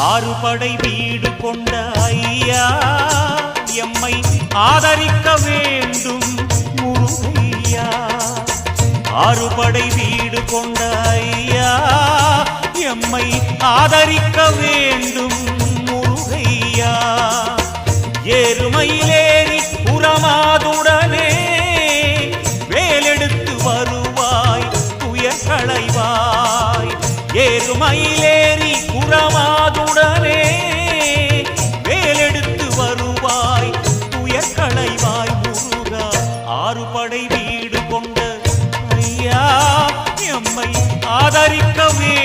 ஆறு படை வீடு கொண்ட ஐயா எம்மை ஆதரிக்க வேண்டும் முருகையா. ஆறு படை வீடு கொண்ட ஐயா எம்மை ஆதரிக்க வேண்டும் முருகையா. ஏறுமையிலேறி புறமாதுடனே வேலெடுத்து வருவாய் துயர் ஏறுமையிலேறி புறமா வீடு கொண்ட ஐயா எம்மை ஆதரிக்கவே